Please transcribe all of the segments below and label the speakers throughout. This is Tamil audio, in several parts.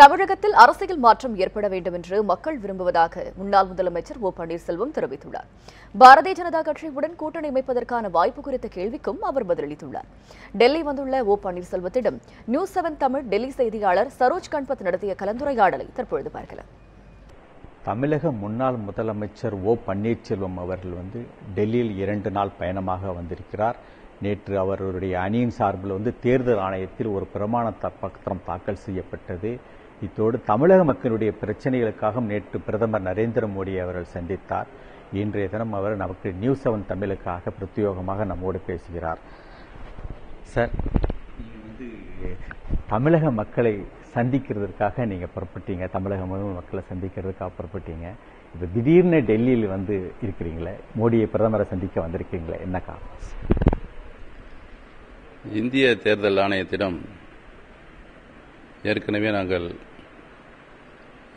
Speaker 1: தமிழகத்தில் அரசியல் மாற்றம் ஏற்பட வேண்டும் என்று மக்கள் விரும்புவதாக முன்னாள் முதலமைச்சர் ஓ பன்னீர்செல்வம் தெரிவித்துள்ளார் பாரதிய ஜனதா கட்சியுடன் கூட்டணி அமைப்பதற்கான வாய்ப்பு குறித்த கேள்விக்கும் அவர் பதிலளித்துள்ளார் டெல்லி வந்துள்ள ஓ பன்னீர்செல்வத்திடம் நியூஸ் செவன் தமிழ் டெல்லி செய்தியாளர் சரோஜ் கண்பத் நடத்திய கலந்துரையாடலை தற்பொழுது பார்க்கலாம் தமிழக முன்னாள் முதலமைச்சர் ஓ பன்னீர்செல்வம் அவர்கள் வந்து டெல்லியில் இரண்டு நாள் பயணமாக வந்திருக்கிறார் நேற்று அவருடைய அணியின் சார்பில் வந்து தேர்தல் ஆணையத்தில் ஒரு பிரமாண பத்திரம் தாக்கல் செய்யப்பட்டது இத்தோடு தமிழக மக்களுடைய பிரச்சனைகளுக்காகவும் நேற்று பிரதமர் நரேந்திர மோடி அவர்கள் சந்தித்தார் இன்றைய தினம் அவர் நமக்கு நியூஸ் செவன் தமிழுக்காக பிரத்யோகமாக நம்மோடு பேசுகிறார் சார் வந்து தமிழக மக்களை சந்திக்கிறதுக்காக நீங்கள் புறப்பட்டீங்க தமிழக மக்களை சந்திக்கிறதுக்காக புறப்பட்டீங்க இப்போ திடீர்னு டெல்லியில் வந்து இருக்கிறீங்களே மோடியை பிரதமரை சந்திக்க வந்திருக்கீங்களே என்ன காரணம்
Speaker 2: இந்திய தேர்தல் ஆணையத்திடம் ஏற்கனவே நாங்கள்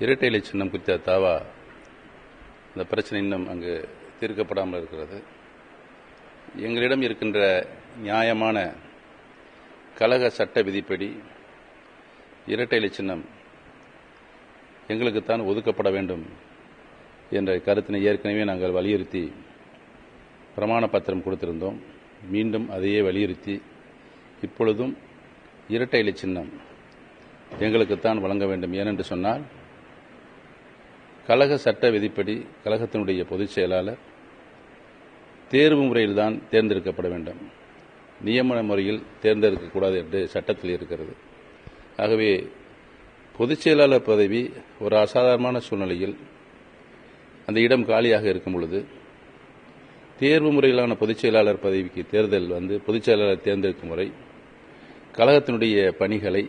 Speaker 2: இரட்டை இலை சின்னம் குறித்த தாவா இந்த பிரச்சனை இன்னும் அங்கு தீர்க்கப்படாமல் இருக்கிறது எங்களிடம் இருக்கின்ற நியாயமான கழக சட்ட விதிப்படி இரட்டை இலை சின்னம் எங்களுக்குத்தான் ஒதுக்கப்பட வேண்டும் என்ற கருத்தினை ஏற்கனவே நாங்கள் வலியுறுத்தி பிரமாண பத்திரம் கொடுத்திருந்தோம் மீண்டும் அதையே வலியுறுத்தி இப்பொழுதும் இரட்டை இலை சின்னம் எங்களுக்குத்தான் வழங்க வேண்டும் ஏனென்று சொன்னால் கழக சட்ட விதிப்படி கழகத்தினுடைய பொதுச் செயலாளர் தேர்வு முறையில்தான் தேர்ந்தெடுக்கப்பட வேண்டும் நியமன முறையில் தேர்ந்தெடுக்கக்கூடாது என்று சட்டத்தில் இருக்கிறது ஆகவே பொதுச் செயலாளர் பதவி ஒரு அசாதாரணமான சூழ்நிலையில் அந்த இடம் காலியாக இருக்கும் பொழுது தேர்வு முறையிலான பொதுச் செயலாளர் பதவிக்கு தேர்தல் வந்து பொதுச் செயலாளர் தேர்ந்தெடுக்கும் முறை கழகத்தினுடைய பணிகளை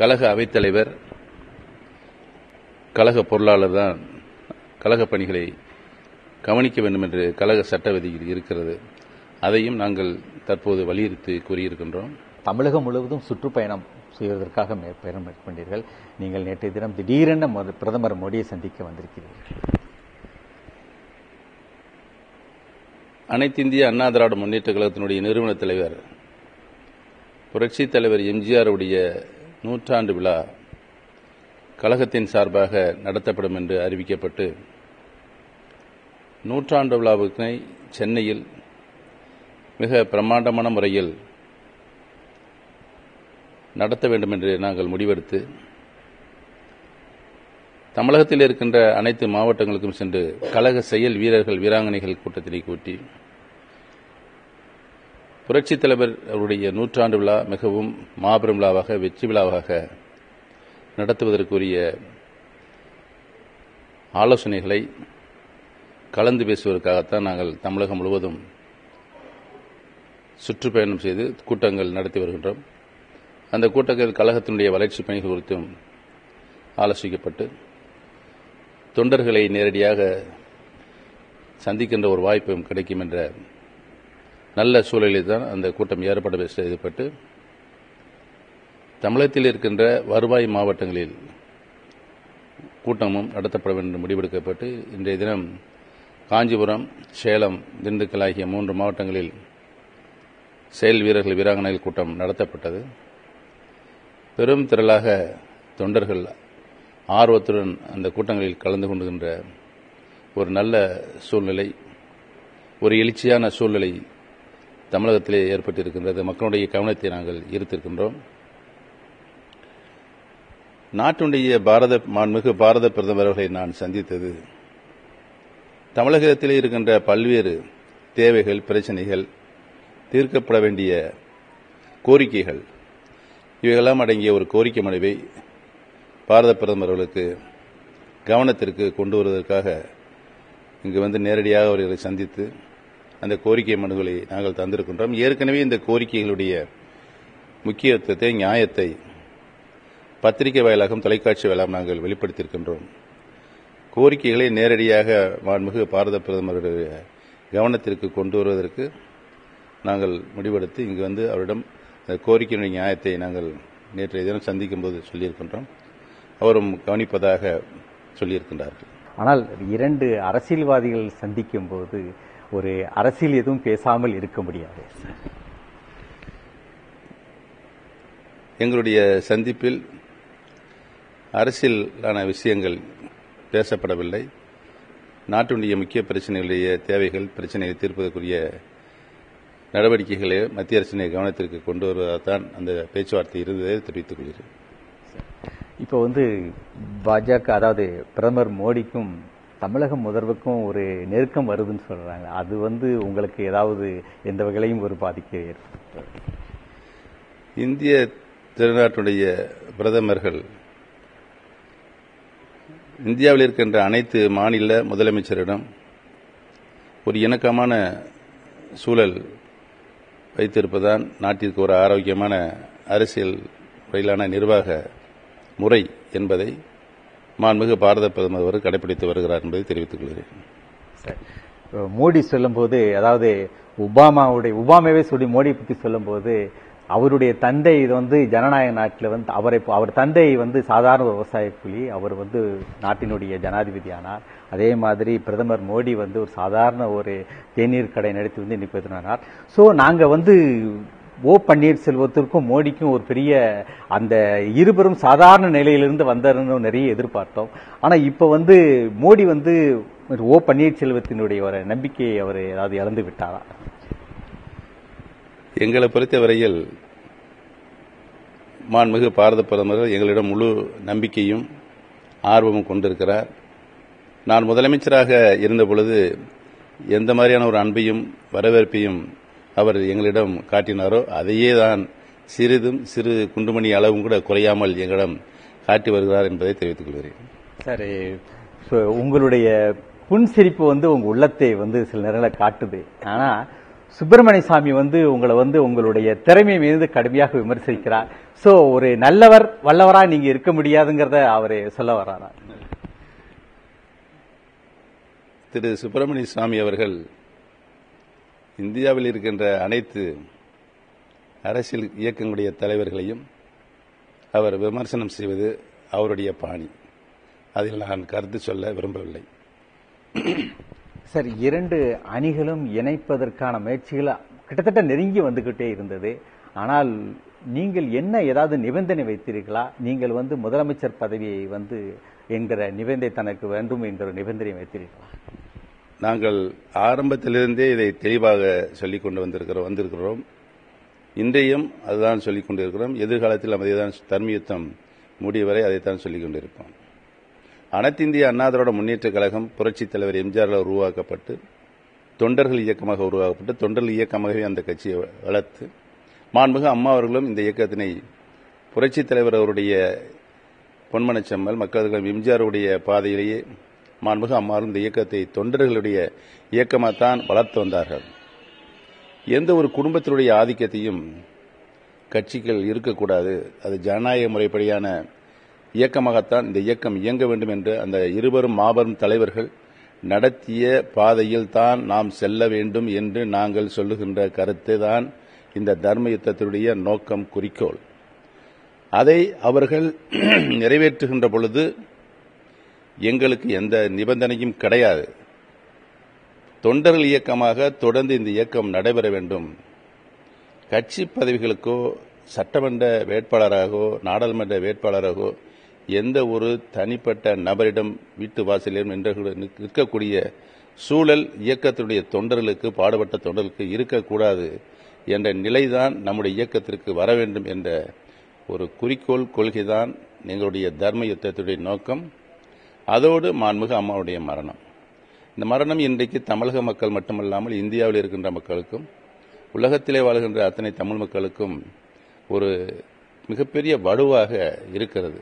Speaker 2: கழக அவைத்தலைவர் கழக பொருளாளர் தான் கழக பணிகளை கவனிக்க வேண்டும் என்று கழக சட்ட இருக்கிறது அதையும் நாங்கள் தற்போது வலியுறுத்தி கூறியிருக்கின்றோம்
Speaker 1: தமிழகம் முழுவதும் சுற்றுப்பயணம் செய்வதற்காக பயணம் மேற்கொண்டீர்கள் நீங்கள் நேற்றைய தினம் திடீரென பிரதமர் மோடியை சந்திக்க வந்திருக்கிறீர்கள்
Speaker 2: அனைத்து இந்திய அண்ணா திராவிட முன்னேற்ற கழகத்தினுடைய நிறுவன தலைவர் புரட்சித் தலைவர் எம்ஜிஆருடைய நூற்றாண்டு விழா கழகத்தின் சார்பாக நடத்தப்படும் என்று அறிவிக்கப்பட்டு நூற்றாண்டு விழாவினை சென்னையில் மிக பிரம்மாண்டமான முறையில் நடத்த வேண்டும் என்று நாங்கள் முடிவெடுத்து தமிழகத்தில் இருக்கின்ற அனைத்து மாவட்டங்களுக்கும் சென்று கழக செயல் வீரர்கள் வீராங்கனைகள் கூட்டத்தினை கூட்டி புரட்சி தலைவர் அவருடைய நூற்றாண்டு விழா மிகவும் மாபெரும் விழாவாக வெற்றி விழாவாக நடத்துவதற்குரிய ஆலோசனைகளை கலந்து பேசுவதற்காகத்தான் நாங்கள் தமிழகம் முழுவதும் சுற்றுப்பயணம் செய்து கூட்டங்கள் நடத்தி வருகின்றோம் அந்த கூட்டங்கள் கழகத்தினுடைய வளர்ச்சி பணிகள் குறித்தும் ஆலோசிக்கப்பட்டு தொண்டர்களை நேரடியாக சந்திக்கின்ற ஒரு வாய்ப்பும் கிடைக்கும் என்ற நல்ல சூழலில் தான் அந்த கூட்டம் ஏற்பாடு செய்யப்பட்டு தமிழகத்தில் இருக்கின்ற வருவாய் மாவட்டங்களில் கூட்டமும் நடத்தப்பட வேண்டும் முடிவெடுக்கப்பட்டு இன்றைய தினம் காஞ்சிபுரம் சேலம் திண்டுக்கல் ஆகிய மூன்று மாவட்டங்களில் செயல் வீரர்கள் வீராங்கனைகள் கூட்டம் நடத்தப்பட்டது பெரும் திரளாக தொண்டர்கள் ஆர்வத்துடன் அந்த கூட்டங்களில் கலந்து கொண்டுகின்ற ஒரு நல்ல சூழ்நிலை ஒரு எழுச்சியான சூழ்நிலை தமிழகத்திலே ஏற்பட்டிருக்கின்றது மக்களுடைய கவனத்தை நாங்கள் ஈர்த்திருக்கின்றோம் நாட்டுடைய பாரத மாண்புமிகு பாரத பிரதமர் அவர்களை நான் சந்தித்தது தமிழகத்திலே இருக்கின்ற பல்வேறு தேவைகள் பிரச்சனைகள் தீர்க்கப்பட வேண்டிய கோரிக்கைகள் இவையெல்லாம் அடங்கிய ஒரு கோரிக்கை மனுவை பாரத பிரதமர்களுக்கு கவனத்திற்கு கொண்டு வருவதற்காக இங்கு வந்து நேரடியாக அவர்களை சந்தித்து அந்த கோரிக்கை மனுக்களை நாங்கள் தந்திருக்கின்றோம் ஏற்கனவே இந்த கோரிக்கைகளுடைய முக்கியத்துவத்தை நியாயத்தை பத்திரிகை வாயிலாகவும் தொலைக்காட்சி வாயிலாகவும் நாங்கள் வெளிப்படுத்தியிருக்கின்றோம் கோரிக்கைகளை நேரடியாக மாண்புமிகு பாரத பிரதமருடைய கவனத்திற்கு கொண்டு வருவதற்கு நாங்கள் முடிவெடுத்து இங்கு வந்து அவரிடம் கோரிக்கையினுடைய நியாயத்தை நாங்கள் நேற்றைய தினம் சந்திக்கும் போது சொல்லியிருக்கின்றோம் அவரும் கவனிப்பதாக சொல்லியிருக்கின்றார்கள்
Speaker 1: ஆனால் இரண்டு அரசியல்வாதிகள் சந்திக்கும் போது ஒரு அரசியல் எதுவும் பேசாமல் இருக்க முடியாது
Speaker 2: எங்களுடைய சந்திப்பில் அரசியலான விஷயங்கள் பேசப்படவில்லை நாட்டினுடைய முக்கிய பிரச்சனைகளுடைய தேவைகள் பிரச்சனைகளை தீர்ப்பதற்குரிய நடவடிக்கைகளை மத்திய அரசினை கவனத்திற்கு கொண்டு வருவதாக தான் அந்த பேச்சுவார்த்தை இருந்ததை தெரிவித்துக் கொள்கிறேன்
Speaker 1: இப்போ வந்து பாஜக அதாவது பிரதமர் மோடிக்கும் தமிழக முதல்வருக்கும் ஒரு நெருக்கம் வருதுன்னு சொல்கிறாங்க அது வந்து உங்களுக்கு ஏதாவது எந்த வகையிலையும் ஒரு பாதிக்க
Speaker 2: இந்திய திருநாட்டுடைய பிரதமர்கள் இந்தியாவில் இருக்கின்ற அனைத்து மாநில முதலமைச்சரிடம் ஒரு இணக்கமான சூழல் வைத்திருப்பதுதான் நாட்டிற்கு ஒரு ஆரோக்கியமான அரசியல் முறையிலான நிர்வாக முறை என்பதை மாண்புமிகு பாரத பிரதமர் அவர் கடைபிடித்து வருகிறார் என்பதை தெரிவித்துக் கொள்கிறேன்
Speaker 1: மோடி சொல்லும்போது அதாவது ஒபாமாவுடைய ஒபாமாவே சொல்லி மோடி பற்றி சொல்லும்போது அவருடைய தந்தை இது வந்து ஜனநாயக நாட்டில் வந்து அவரை அவர் தந்தை வந்து சாதாரண விவசாய புலி அவர் வந்து நாட்டினுடைய ஜனாதிபதி ஆனார் அதே மாதிரி பிரதமர் மோடி வந்து ஒரு சாதாரண ஒரு தேநீர் கடை நடத்தி வந்து இன்னைக்கு பேசினார் ஸோ நாங்கள் வந்து ஓ பன்னீர்செல்வத்திற்கும் மோடிக்கும் ஒரு பெரிய அந்த இருபெரும் சாதாரண நிலையிலிருந்து வந்தார்னு நிறைய எதிர்பார்த்தோம் ஆனால் இப்போ வந்து மோடி வந்து ஓ பன்னீர்செல்வத்தினுடைய ஒரு நம்பிக்கையை அவர் ஏதாவது இழந்து விட்டாரா
Speaker 2: எங்களை பொறுத்தவரையில் மாண்புமிகு பாரத பிரதமர் எங்களிடம் முழு நம்பிக்கையும் ஆர்வமும் கொண்டிருக்கிறார் நான் முதலமைச்சராக இருந்தபொழுது எந்த மாதிரியான ஒரு அன்பையும் வரவேற்பையும் அவர் எங்களிடம் காட்டினாரோ அதையே தான் சிறிதும் சிறு குண்டுமணி அளவும் கூட குறையாமல் எங்களிடம் காட்டி வருகிறார் என்பதை தெரிவித்துக் கொள்கிறேன்
Speaker 1: சரி உங்களுடைய புன்சிரிப்பு வந்து உங்க உள்ளத்தை வந்து சில நேரங்களில் காட்டுது ஆனா சுப்பிரமணிய சாமி வந்து உங்களை வந்து உங்களுடைய திறமை மீது கடுமையாக விமர்சிக்கிறார் ஸோ ஒரு நல்லவர் வல்லவரா நீங்க இருக்க முடியாதுங்கிறத அவர் சொல்ல வர்றாரா
Speaker 2: திரு சுப்பிரமணிய சாமி அவர்கள் இந்தியாவில் இருக்கின்ற அனைத்து அரசியல் இயக்கங்களுடைய தலைவர்களையும் அவர் விமர்சனம் செய்வது அவருடைய பாணி அதில் நான் கருத்து சொல்ல விரும்பவில்லை
Speaker 1: சார் இரண்டு அணிகளும் இணைப்பதற்கான முயற்சிகள் கிட்டத்தட்ட நெருங்கி வந்துகிட்டே இருந்தது ஆனால் நீங்கள் என்ன ஏதாவது நிபந்தனை வைத்தீர்களா நீங்கள் வந்து முதலமைச்சர் பதவியை வந்து என்கிற நிபந்தனை தனக்கு வேண்டும் என்கிற நிபந்தனை வைத்தீர்களா
Speaker 2: நாங்கள் ஆரம்பத்திலிருந்தே இதை தெளிவாக சொல்லிக் கொண்டு வந்திருக்கிறோம் வந்திருக்கிறோம் இன்றையும் அதுதான் சொல்லிக் கொண்டிருக்கிறோம் எதிர்காலத்தில் நமது தான் தர்மயுத்தம் முடியவரை அதைத்தான் சொல்லிக் கொண்டிருப்போம் அனைத்திந்திய இந்திய அண்ணாதரோட முன்னேற்றக் கழகம் புரட்சித் தலைவர் எம்ஜிஆரில் உருவாக்கப்பட்டு தொண்டர்கள் இயக்கமாக உருவாக்கப்பட்டு தொண்டர்கள் இயக்கமாகவே அந்த கட்சியை வளர்த்து மாண்புக அம்மா அவர்களும் இந்த இயக்கத்தினை புரட்சித் தலைவர் அவருடைய பொன்மனச்செம்மல் மக்கள் எம்ஜிஆருடைய பாதையிலேயே மாண்புக அம்மாரும் இந்த இயக்கத்தை தொண்டர்களுடைய இயக்கமாகத்தான் வளர்த்து வந்தார்கள் எந்த ஒரு குடும்பத்தினுடைய ஆதிக்கத்தையும் கட்சிகள் இருக்கக்கூடாது அது ஜனநாயக முறைப்படியான இயக்கமாகத்தான் இந்த இயக்கம் இயங்க வேண்டும் என்று அந்த இருவரும் மாபெரும் தலைவர்கள் நடத்திய பாதையில் தான் நாம் செல்ல வேண்டும் என்று நாங்கள் சொல்லுகின்ற கருத்து தான் இந்த தர்ம யுத்தத்தினுடைய நோக்கம் குறிக்கோள் அதை அவர்கள் நிறைவேற்றுகின்ற பொழுது எங்களுக்கு எந்த நிபந்தனையும் கிடையாது தொண்டர்கள் இயக்கமாக தொடர்ந்து இந்த இயக்கம் நடைபெற வேண்டும் கட்சி பதவிகளுக்கோ சட்டமன்ற வேட்பாளராகவோ நாடாளுமன்ற வேட்பாளராகவோ எந்த ஒரு தனிப்பட்ட நபரிடம் வீட்டு வாசலிலும் நிற்கக்கூடிய சூழல் இயக்கத்தினுடைய தொண்டர்களுக்கு பாடுபட்ட தொண்டர்களுக்கு இருக்கக்கூடாது என்ற நிலைதான் நம்முடைய இயக்கத்திற்கு வர வேண்டும் என்ற ஒரு குறிக்கோள் கொள்கைதான் எங்களுடைய தர்ம யுத்தத்துடைய நோக்கம் அதோடு மாண்புமிகு அம்மாவுடைய மரணம் இந்த மரணம் இன்றைக்கு தமிழக மக்கள் மட்டுமல்லாமல் இந்தியாவில் இருக்கின்ற மக்களுக்கும் உலகத்திலே வாழ்கின்ற அத்தனை தமிழ் மக்களுக்கும் ஒரு மிகப்பெரிய வடுவாக இருக்கிறது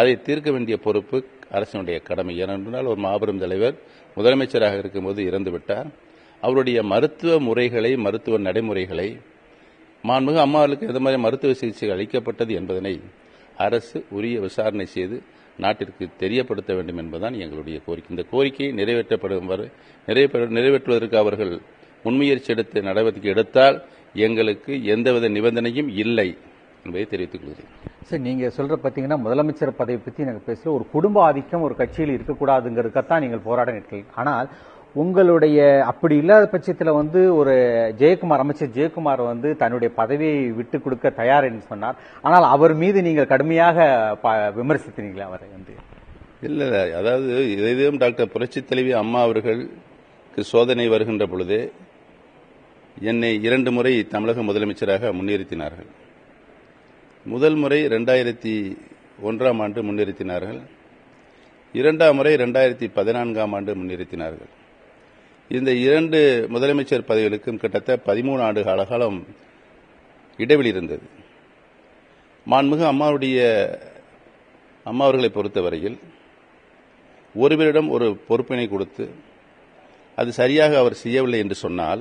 Speaker 2: அதை தீர்க்க வேண்டிய பொறுப்பு அரசினுடைய கடமை ஏனென்றால் ஒரு மாபெரும் தலைவர் முதலமைச்சராக இருக்கும்போது இறந்துவிட்டார் அவருடைய மருத்துவ முறைகளை மருத்துவ நடைமுறைகளை மாண்புமிகு அம்மாவுக்கு எது மாதிரி மருத்துவ சிகிச்சை அளிக்கப்பட்டது என்பதனை அரசு உரிய விசாரணை செய்து நாட்டிற்கு தெரியப்படுத்த வேண்டும் என்பதுதான் எங்களுடைய கோரிக்கை இந்த கோரிக்கை நிறைவேற்றப்படும் வரை நிறைவேற்றுவதற்கு அவர்கள் முன்முயற்சி எடுத்து நடவடிக்கை எடுத்தால் எங்களுக்கு எந்தவித நிபந்தனையும் இல்லை என்பதை தெரிவித்துக் கொள்கிறேன்
Speaker 1: சார் நீங்க சொல்ற பாத்தீங்கன்னா முதலமைச்சர் பதவி பத்தி நாங்கள் பேசல ஒரு குடும்ப ஆதிக்கம் ஒரு கட்சியில் தான் நீங்கள் போராட நிற்கிறீர்கள் ஆனால் உங்களுடைய அப்படி இல்லாத பட்சத்தில் வந்து ஒரு ஜெயக்குமார் அமைச்சர் ஜெயக்குமார் வந்து தன்னுடைய பதவியை விட்டு கொடுக்க தயார் என்று சொன்னார் ஆனால் அவர் மீது நீங்கள் கடுமையாக விமர்சித்தீங்களா அவரை வந்து
Speaker 2: இல்லை அதாவது இதையும் டாக்டர் புரட்சி தலைவி அம்மா அவர்களுக்கு சோதனை வருகின்ற பொழுது என்னை இரண்டு முறை தமிழக முதலமைச்சராக முன்னிறுத்தினார்கள் முதல் முறை ரெண்டாயிரத்தி ஒன்றாம் ஆண்டு முன்னிறுத்தினார்கள் இரண்டாம் முறை ரெண்டாயிரத்தி பதினான்காம் ஆண்டு முன்னிறுத்தினார்கள் இந்த இரண்டு முதலமைச்சர் பதவிகளுக்கும் கிட்டத்தட்ட பதிமூணு ஆண்டு காலகாலம் இடைவெளி இருந்தது மான்மிகு அம்மாவுடைய அம்மா பொறுத்தவரையில் ஒருவரிடம் ஒரு பொறுப்பினை கொடுத்து அது சரியாக அவர் செய்யவில்லை என்று சொன்னால்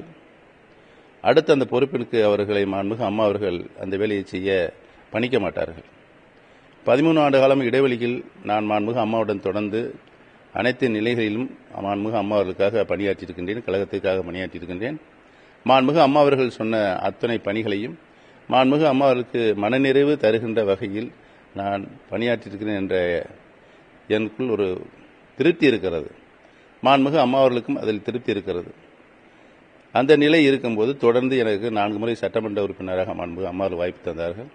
Speaker 2: அடுத்து அந்த பொறுப்பிற்கு அவர்களை மான்மிகு அம்மா அவர்கள் அந்த வேலையை செய்ய பணிக்க மாட்டார்கள் பதிமூணு ஆண்டு காலம் இடைவெளியில் நான் மான்மிகு அம்மாவுடன் தொடர்ந்து அனைத்து நிலைகளிலும் மாண்புமிகு அம்மாவர்களுக்காக பணியாற்றியிருக்கின்றேன் கழகத்திற்காக பணியாற்றியிருக்கின்றேன் மாண்புமிகு அம்மா அவர்கள் சொன்ன அத்தனை பணிகளையும் மாண்புமிகு அம்மாவர்களுக்கு மனநிறைவு தருகின்ற வகையில் நான் பணியாற்றியிருக்கிறேன் என்ற எனக்குள் ஒரு திருப்தி இருக்கிறது மாண்புமிகு அம்மா அவர்களுக்கும் அதில் திருப்தி இருக்கிறது அந்த நிலை இருக்கும்போது தொடர்ந்து எனக்கு நான்கு முறை சட்டமன்ற உறுப்பினராக மாண்புமிகு அம்மாவர்கள் வாய்ப்பு தந்தார்கள்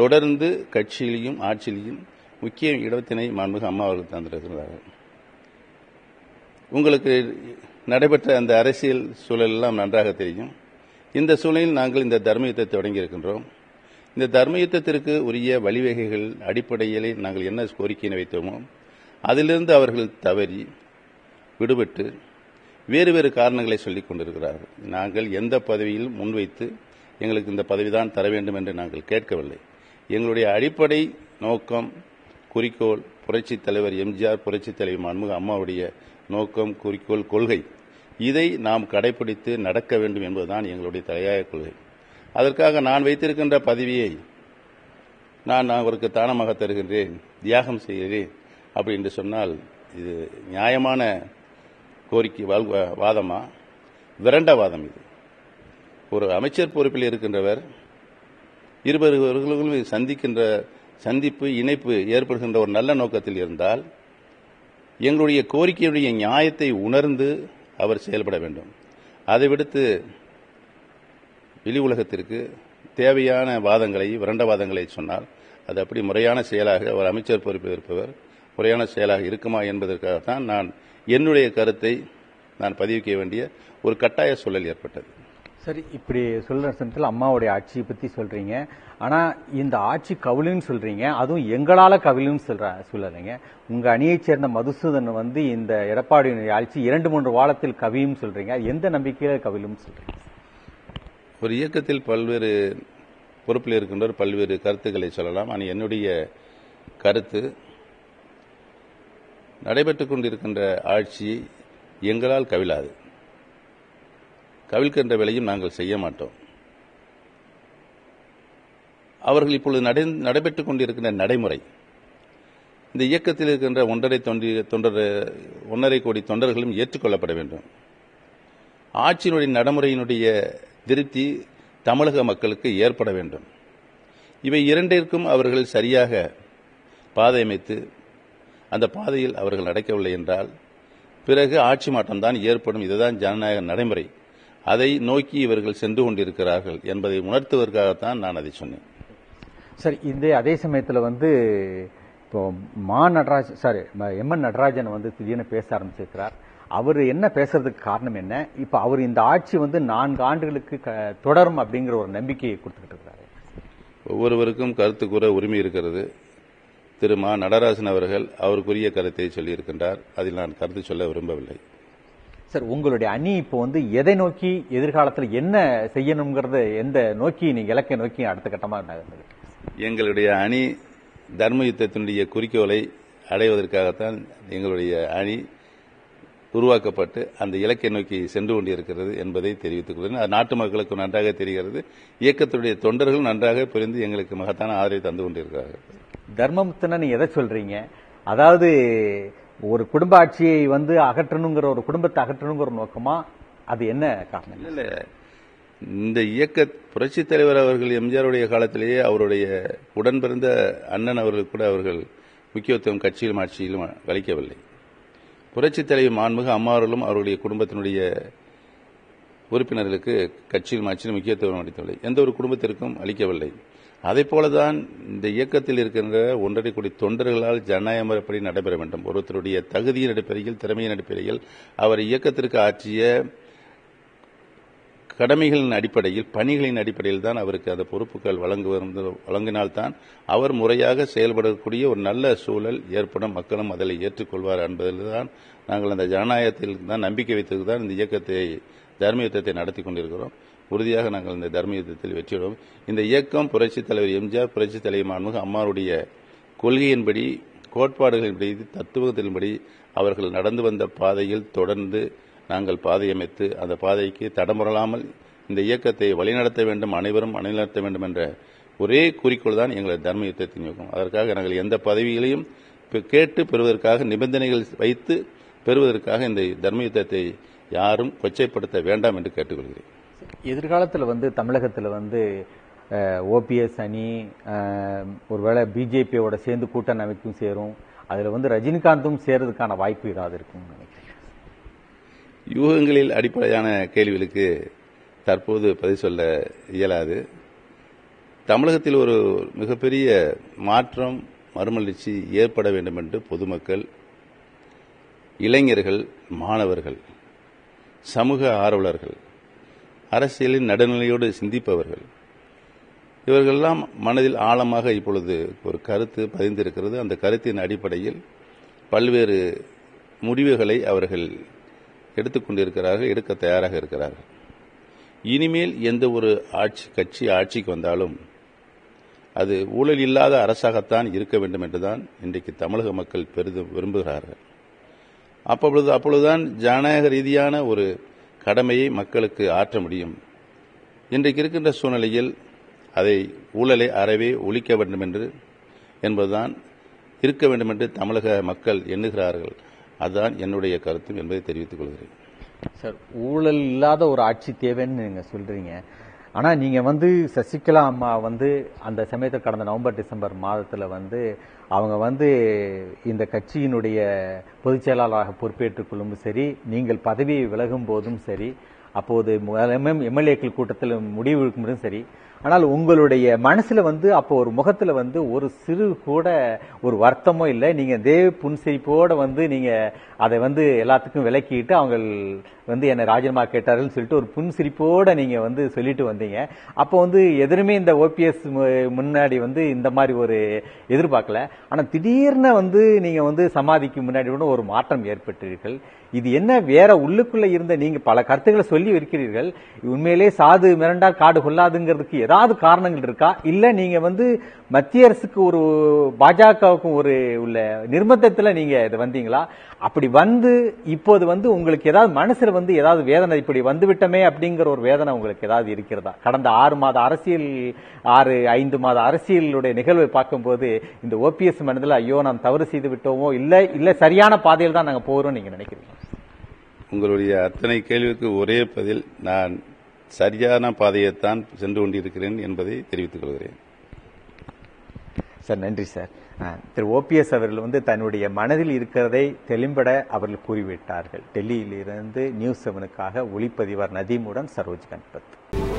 Speaker 2: தொடர்ந்து கட்சியிலையும் ஆட்சியிலையும் முக்கிய இடத்தினை மாண்புமிகு அம்மா தந்திருக்கிறார்கள் உங்களுக்கு நடைபெற்ற அந்த அரசியல் சூழலெல்லாம் நன்றாக தெரியும் இந்த சூழலில் நாங்கள் இந்த தர்ம யுத்தத்தை தொடங்கி இருக்கின்றோம் இந்த தர்ம யுத்தத்திற்கு உரிய வழிவகைகள் அடிப்படையில் நாங்கள் என்ன கோரிக்கையினை வைத்தோமோ அதிலிருந்து அவர்கள் தவறி விடுபட்டு வேறு வேறு காரணங்களை சொல்லிக் கொண்டிருக்கிறார்கள் நாங்கள் எந்த பதவியில் முன்வைத்து எங்களுக்கு இந்த பதவிதான் தர வேண்டும் என்று நாங்கள் கேட்கவில்லை எங்களுடைய அடிப்படை நோக்கம் குறிக்கோள் புரட்சித் தலைவர் எம்ஜிஆர் புரட்சித் தலைவர் மன்முக அம்மாவுடைய நோக்கம் குறிக்கோள் கொள்கை இதை நாம் கடைபிடித்து நடக்க வேண்டும் என்பதுதான் எங்களுடைய தலையாய கொள்கை அதற்காக நான் வைத்திருக்கின்ற பதவியை நான் அவருக்கு தானமாக தருகின்றேன் தியாகம் செய்கிறேன் அப்படி என்று சொன்னால் இது நியாயமான கோரிக்கை வாதமா விரண்ட வாதம் இது ஒரு அமைச்சர் பொறுப்பில் இருக்கின்றவர் இருவர்களும் சந்திக்கின்ற சந்திப்பு இணைப்பு ஏற்படுகின்ற ஒரு நல்ல நோக்கத்தில் இருந்தால் எங்களுடைய கோரிக்கையுடைய நியாயத்தை உணர்ந்து அவர் செயல்பட வேண்டும் அதை விடுத்து வெளி உலகத்திற்கு தேவையான வாதங்களை விரண்ட வாதங்களை சொன்னால் அது அப்படி முறையான செயலாக அவர் அமைச்சர் பொறுப்பில் இருப்பவர் முறையான செயலாக இருக்குமா என்பதற்காகத்தான் நான் என்னுடைய கருத்தை நான் பதிவிக்க வேண்டிய ஒரு கட்டாய சூழல் ஏற்பட்டது
Speaker 1: சரி இப்படி சொல்ற சமயத்தில் அம்மாவுடைய ஆட்சியை பத்தி சொல்றீங்க ஆனா இந்த ஆட்சி கவிழுன்னு சொல்றீங்க அதுவும் எங்களால கவிழுன்னு சொல்ற சொல்லலைங்க உங்க அணியை சேர்ந்த மதுசூதன் வந்து இந்த எடப்பாடியினுடைய ஆட்சி இரண்டு மூன்று வாரத்தில் கவியும் சொல்றீங்க எந்த நம்பிக்கையில கவிழும் சொல்றீங்க
Speaker 2: ஒரு இயக்கத்தில் பல்வேறு பொறுப்பில் இருக்கின்றவர் பல்வேறு கருத்துக்களை சொல்லலாம் ஆனால் என்னுடைய கருத்து நடைபெற்று கொண்டிருக்கின்ற ஆட்சி எங்களால் கவிழாது கவிழ்கின்ற வேலையும் நாங்கள் செய்ய மாட்டோம் அவர்கள் இப்பொழுது நடை நடைபெற்று கொண்டிருக்கின்ற நடைமுறை இந்த இயக்கத்தில் இருக்கின்ற ஒன்றரை தொண்டி தொண்டர் ஒன்றரை கோடி தொண்டர்களும் ஏற்றுக்கொள்ளப்பட வேண்டும் ஆட்சியினுடைய நடைமுறையினுடைய திருப்தி தமிழக மக்களுக்கு ஏற்பட வேண்டும் இவை இரண்டிற்கும் அவர்கள் சரியாக பாதை அமைத்து அந்த பாதையில் அவர்கள் நடக்கவில்லை என்றால் பிறகு ஆட்சி மாற்றம்தான் ஏற்படும் இதுதான் ஜனநாயக நடைமுறை அதை நோக்கி இவர்கள் சென்று கொண்டிருக்கிறார்கள் என்பதை உணர்த்துவதற்காகத்தான் நான் அதை சொன்னேன்
Speaker 1: சார் இந்த அதே சமயத்தில் வந்து இப்போ மா Natraj sorry M N Natarajan வந்து திடீர்னு பேச ஆரம்பிச்சிருக்கிறார் அவர் என்ன பேசுறதுக்கு காரணம் என்ன இப்போ அவர் இந்த ஆட்சி வந்து நான்கு ஆண்டுகளுக்கு தொடரும் அப்படிங்கிற ஒரு நம்பிக்கையை கொடுத்துக்கிட்டு இருக்கிறாரு
Speaker 2: ஒவ்வொருவருக்கும் கருத்து கூற உரிமை இருக்கிறது திரு மா நடராஜன் அவர்கள் அவருக்குரிய கருத்தை சொல்லியிருக்கின்றார் அதில் நான் கருத்து சொல்ல விரும்பவில்லை
Speaker 1: சார் உங்களுடைய அணி இப்போ வந்து எதை நோக்கி எதிர்காலத்தில் என்ன செய்யணுங்கிறது எந்த நோக்கி நீங்கள் இலக்கை நோக்கி அடுத்த கட்டமாக நகர்ந்தது
Speaker 2: எங்களுடைய அணி தர்ம யுத்தத்தினுடைய குறிக்கோளை அடைவதற்காகத்தான் எங்களுடைய அணி உருவாக்கப்பட்டு அந்த இலக்கை நோக்கி சென்று கொண்டிருக்கிறது என்பதை தெரிவித்துக் கொள்கிறேன் நாட்டு மக்களுக்கு நன்றாக தெரிகிறது இயக்கத்துடைய தொண்டர்கள் நன்றாக புரிந்து எங்களுக்கு மகத்தான ஆதரவை தந்து கொண்டிருக்கிறார்கள்
Speaker 1: தர்மமுத்தன நீ எதை சொல்றீங்க அதாவது ஒரு குடும்ப ஆட்சியை வந்து அகற்றணுங்கிற ஒரு குடும்பத்தை அகற்றணுங்கிற ஒரு நோக்கமா அது என்ன காரணம்
Speaker 2: இல்லை இந்த இயக்க புரட்சி தலைவர் அவர்கள் எம்ஜிஆருடைய காலத்திலேயே அவருடைய உடன் பிறந்த அண்ணன் அவர்கள் கூட அவர்கள் முக்கியத்துவம் கட்சியிலும் ஆட்சியிலும் அளிக்கவில்லை புரட்சி தலைவர் மாண்புக அம்மாவர்களும் அவருடைய குடும்பத்தினுடைய உறுப்பினர்களுக்கு கட்சியிலும் ஆட்சியிலும் முக்கியத்துவம் அளிக்கவில்லை எந்த ஒரு குடும்பத்திற்கும் அளிக்கவில்லை அதே போலதான் இந்த இயக்கத்தில் இருக்கின்ற ஒன்றரை கோடி தொண்டர்களால் ஜனநாயக முறைப்படி நடைபெற வேண்டும் ஒருத்தருடைய தகுதியின் அடிப்படையில் திறமையின் அடிப்படையில் அவர் இயக்கத்திற்கு ஆற்றிய கடமைகளின் அடிப்படையில் பணிகளின் அடிப்படையில் தான் அவருக்கு அந்த பொறுப்புகள் வழங்கினால்தான் அவர் முறையாக செயல்படக்கூடிய ஒரு நல்ல சூழல் ஏற்படும் மக்களும் அதில் ஏற்றுக்கொள்வார் என்பதில் தான் நாங்கள் அந்த ஜனநாயகத்தில் தான் நம்பிக்கை வைத்தது தான் இந்த இயக்கத்தை தர்ம யுத்தத்தை நடத்தி கொண்டிருக்கிறோம் உறுதியாக நாங்கள் இந்த தர்ம யுத்தத்தில் வெற்றிடுவோம் இந்த இயக்கம் புரட்சி தலைவர் எம்ஜிஆர் புரட்சி தலைவர் மாண்புக அம்மாருடைய கொள்கையின்படி கோட்பாடுகளின்படி தத்துவத்தின்படி அவர்கள் நடந்து வந்த பாதையில் தொடர்ந்து நாங்கள் பாதையமைத்து அந்த பாதைக்கு தடமுறலாமல் இந்த இயக்கத்தை வழிநடத்த வேண்டும் அனைவரும் அணிநடத்த வேண்டும் என்ற ஒரே குறிக்கோள் தான் எங்களது தர்ம யுத்தத்தின் யோகம் அதற்காக நாங்கள் எந்த பதவிகளையும் கேட்டு பெறுவதற்காக நிபந்தனைகள் வைத்து பெறுவதற்காக இந்த தர்ம யுத்தத்தை யாரும் கொச்சைப்படுத்த வேண்டாம் என்று கேட்டுக்கொள்கிறேன்
Speaker 1: எதிர்காலத்தில் வந்து தமிழகத்தில் வந்து ஓபிஎஸ் அணி ஒருவேளை பிஜேபியோட சேர்ந்து கூட்டணி அமைப்பும் சேரும் அதில் வந்து ரஜினிகாந்தும் சேர்றதுக்கான வாய்ப்பு ஏதாவது இருக்கும் நினைக்கிறேன்
Speaker 2: யூகங்களில் அடிப்படையான கேள்விகளுக்கு தற்போது பதில் சொல்ல இயலாது தமிழகத்தில் ஒரு மிகப்பெரிய மாற்றம் மறுமலர்ச்சி ஏற்பட வேண்டும் என்று பொதுமக்கள் இளைஞர்கள் மாணவர்கள் சமூக ஆர்வலர்கள் அரசியலின் நடுநிலையோடு சிந்திப்பவர்கள் இவர்களெல்லாம் மனதில் ஆழமாக இப்பொழுது ஒரு கருத்து பதிந்திருக்கிறது அந்த கருத்தின் அடிப்படையில் பல்வேறு முடிவுகளை அவர்கள் எடுத்துக்கொண்டிருக்கிறார்கள் எடுக்க தயாராக இருக்கிறார்கள் இனிமேல் எந்த ஒரு ஆட்சி கட்சி ஆட்சிக்கு வந்தாலும் அது ஊழல் இல்லாத அரசாகத்தான் இருக்க வேண்டும் என்றுதான் இன்றைக்கு தமிழக மக்கள் பெரிதும் விரும்புகிறார்கள் அப்பொழுது அப்பொழுதுதான் ஜனநாயக ரீதியான ஒரு கடமையை மக்களுக்கு ஆற்ற முடியும் இன்றைக்கு இருக்கின்ற சூழ்நிலையில் அதை ஊழலை அறவே ஒழிக்க வேண்டும் என்று என்பதுதான் இருக்க வேண்டும் என்று தமிழக மக்கள் எண்ணுகிறார்கள் அதுதான் என்னுடைய கருத்தும் என்பதை தெரிவித்துக் கொள்கிறேன்
Speaker 1: சார் ஊழல் இல்லாத ஒரு ஆட்சி தேவைன்னு நீங்கள் சொல்கிறீங்க ஆனால் நீங்கள் வந்து சசிகலா அம்மா வந்து அந்த சமயத்தில் கடந்த நவம்பர் டிசம்பர் மாதத்தில் வந்து அவங்க வந்து இந்த கட்சியினுடைய பொதுச் செயலாளராக பொறுப்பேற்றுக் கொள்ளும் சரி நீங்கள் பதவியை விலகும் போதும் சரி அப்போது எம்எல்ஏக்கள் கூட்டத்தில் முடிவு எடுக்கும்போதும் சரி ஆனால் உங்களுடைய மனசுல வந்து அப்போ ஒரு முகத்துல வந்து ஒரு சிறு கூட ஒரு வருத்தமோ இல்லை நீங்க தேவ புன்சிரிப்போட வந்து நீங்க அதை வந்து எல்லாத்துக்கும் விளக்கிட்டு அவங்க வந்து என்னை ராஜினாமா கேட்டார்கள் சொல்லிட்டு ஒரு புன்சிரிப்போட நீங்க வந்து சொல்லிட்டு வந்தீங்க அப்போ வந்து எதிரமே இந்த ஓபிஎஸ் முன்னாடி வந்து இந்த மாதிரி ஒரு எதிர்பார்க்கல ஆனா திடீர்னு வந்து நீங்க வந்து சமாதிக்கு முன்னாடி கூட ஒரு மாற்றம் ஏற்பட்டீர்கள் இது என்ன வேற உள்ளுக்குள்ள இருந்த நீங்க பல கருத்துக்களை சொல்லி வைக்கிறீர்கள் உண்மையிலே சாது மிரண்டால் காடு கொள்ளாதுங்கிறதுக்கு ஏதாவது காரணங்கள் இருக்கா இல்ல நீங்க வந்து மத்திய அரசுக்கு ஒரு பாஜகவுக்கும் ஒரு உள்ள நிர்பந்தத்துல நீங்க இது வந்தீங்களா அப்படி வந்து இப்போது வந்து உங்களுக்கு ஏதாவது மனசுல வந்து ஏதாவது வேதனை இப்படி வந்து விட்டமே அப்படிங்கிற ஒரு வேதனை உங்களுக்கு ஏதாவது இருக்கிறதா கடந்த ஆறு மாத அரசியல் ஆறு ஐந்து மாத அரசியலுடைய நிகழ்வை பார்க்கும்போது இந்த ஓபிஎஸ் மனதில் ஐயோ நாம் தவறு செய்து விட்டோமோ இல்லை இல்லை சரியான பாதையில் தான் நாங்கள் போகிறோம் நீங்கள் நினைக்கிறீங்க
Speaker 2: உங்களுடைய அத்தனை கேள்விக்கு ஒரே பதில் நான் சரியான பாதையைத்தான் சென்று கொண்டிருக்கிறேன் என்பதை தெரிவித்துக் கொள்கிறேன்
Speaker 1: சார் நன்றி சார் திரு ஓபிஎஸ் அவர்கள் வந்து தன்னுடைய மனதில் இருக்கிறதை தெளிம்பட அவர்கள் கூறிவிட்டார்கள் டெல்லியிலிருந்து நியூஸ் செவனுக்காக ஒளிப்பதிவார் நதீமுடன் சரோஜ் கண்பத்